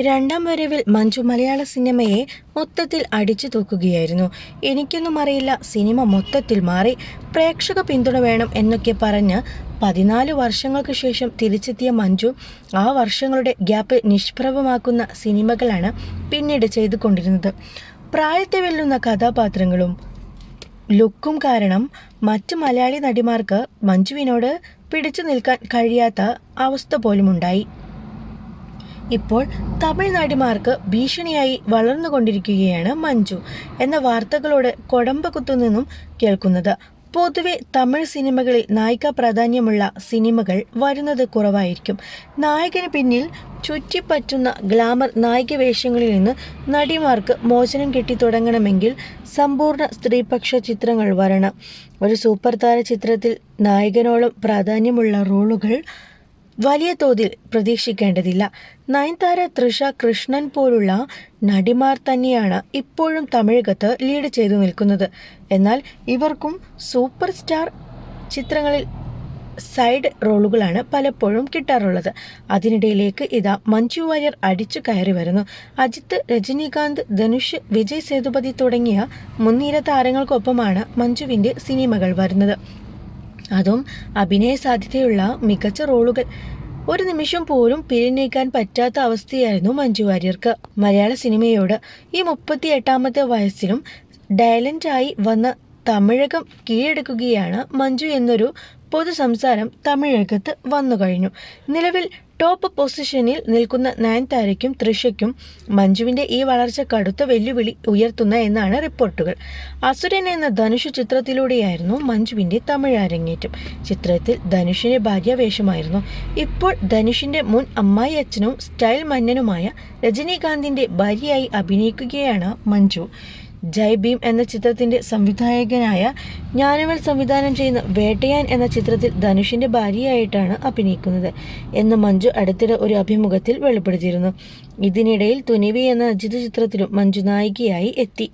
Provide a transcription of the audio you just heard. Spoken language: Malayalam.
രണ്ടാം വരവിൽ മഞ്ജു മലയാള സിനിമയെ മൊത്തത്തിൽ അടിച്ചു തൂക്കുകയായിരുന്നു. എനിക്കൊന്നും അറിയില്ല സിനിമ മൊത്തത്തിൽ മാറി. പ്രേക്ഷക പിന്തുണ വേണം എന്നൊക്കെ പറഞ്ഞ് പതിനാല് വർഷങ്ങൾക്ക് ശേഷം തിരിച്ചെത്തിയ മഞ്ജു ആ വർഷങ്ങളുടെ ഗ്യാപ്പ് നിഷ്പ്രഭമാക്കുന്ന സിനിമകളാണ് പിന്നീട് ചെയ്തുകൊണ്ടിരുന്നത്. പ്രായത്തെ വെല്ലുന്ന കഥാപാത്രങ്ങളും ലുക്കും കാരണം മറ്റ് മലയാളി നടിമാർക്ക് മഞ്ജുവിനോട് പിടിച്ചു നിൽക്കാൻ കഴിയാത്ത അവസ്ഥ പോലുമുണ്ടായി. ഇപ്പോൾ തമിഴ് നടിമാർക്ക് ഭീഷണിയായി വളർന്നുകൊണ്ടിരിക്കുകയാണ് മഞ്ജു എന്ന വാർത്തകളോട് കൊടമ്പകുത്തു നിന്നും കേൾക്കുന്നത്. പൊതുവെ തമിഴ് സിനിമകളിൽ നായിക പ്രാധാന്യമുള്ള സിനിമകൾ വരുന്നത് കുറവായിരിക്കും. നായകന് പിന്നിൽ ചുറ്റിപ്പറ്റുന്ന ഗ്ലാമർ നായിക വേഷങ്ങളിൽ നിന്ന് നടിമാർക്ക് മോചനം കിട്ടി തുടങ്ങണമെങ്കിൽ സമ്പൂർണ സ്ത്രീപക്ഷ ചിത്രങ്ങൾ വരണം. ഒരു സൂപ്പർ താര ചിത്രത്തിൽ നായകനോളം പ്രാധാന്യമുള്ള റോളുകൾ വലിയ തോതിൽ പ്രതീക്ഷിക്കേണ്ടതില്ല. നയൻതാര തൃഷ കൃഷ്ണൻ പോലുള്ള നടിമാർ തന്നെയാണ് ഇപ്പോഴും തമിഴകത്ത് ലീഡ് ചെയ്തു നിൽക്കുന്നത്. എന്നാൽ ഇവർക്കും സൂപ്പർ സ്റ്റാർ ചിത്രങ്ങളിൽ സൈഡ് റോളുകളാണ് പലപ്പോഴും കിട്ടാറുള്ളത്. അതിനിടയിലേക്ക് ഇതാ മഞ്ജു വാര്യർ അടിച്ചു കയറി വരുന്നു. അജിത്ത് രജനീകാന്ത് ധനുഷ് വിജയ് സേതുപതി തുടങ്ങിയ മുൻനിര താരങ്ങൾക്കൊപ്പമാണ് മഞ്ജുവിന്റെ സിനിമകൾ വരുന്നത്. അതും അഭിനയ സാധ്യതയുള്ള മികച്ച റോളുകൾ. ഒരു നിമിഷം പോലും പിരിഞ്ഞേക്കാൻ പറ്റാത്ത അവസ്ഥയായിരുന്നു മഞ്ജു വാര്യർക്ക്. മലയാള സിനിമയോട് ഈ മുപ്പത്തി എട്ടാമത്തെ വയസ്സിലും ഡയലന്റായി വന്ന തമിഴകം കീഴടക്കുകയാണ് മഞ്ജു എന്നൊരു പൊതു സംസാരം തമിഴകത്ത് വന്നു കഴിഞ്ഞു. നിലവിൽ ടോപ്പ് പൊസിഷനിൽ നിൽക്കുന്ന നയൻതാരയ്ക്കും തൃഷയ്ക്കും മഞ്ജുവിന്റെ ഈ വളർച്ച കടുത്ത വെല്ലുവിളി ഉയർത്തുന്ന എന്നാണ് റിപ്പോർട്ടുകൾ. അസുരൻ എന്ന ധനുഷ് ചിത്രത്തിലൂടെയായിരുന്നു മഞ്ജുവിന്റെ തമിഴ് അരങ്ങേറ്റം. ചിത്രത്തിൽ ധനുഷിന്റെ ഭാര്യാവേഷമായിരുന്നു ഇപ്പോൾ ധനുഷിന്റെ മുൻ അമ്മായി അച്ഛനും സ്റ്റൈൽ മന്നനുമായ രജനീകാന്തിന്റെ ഭാര്യയായി അഭിനയിക്കുകയാണ് മഞ്ജു. ജയ് ഭീം എന്ന ചിത്രത്തിന്റെ സംവിധായകനായ ജ്ഞാനവൽ സംവിധാനം ചെയ്യുന്ന വേട്ടയാൻ എന്ന ചിത്രത്തിൽ ധനുഷിന്റെ ഭാര്യയായിട്ടാണ് അഭിനയിക്കുന്നത് എന്ന് മഞ്ജു അടുത്തിടെ ഒരു അഭിമുഖത്തിൽ വെളിപ്പെടുത്തിയിരുന്നു. ഇതിനിടയിൽ തുനിവി എന്ന അജിത് ചിത്രത്തിലും മഞ്ജു നായികയായി എത്തി.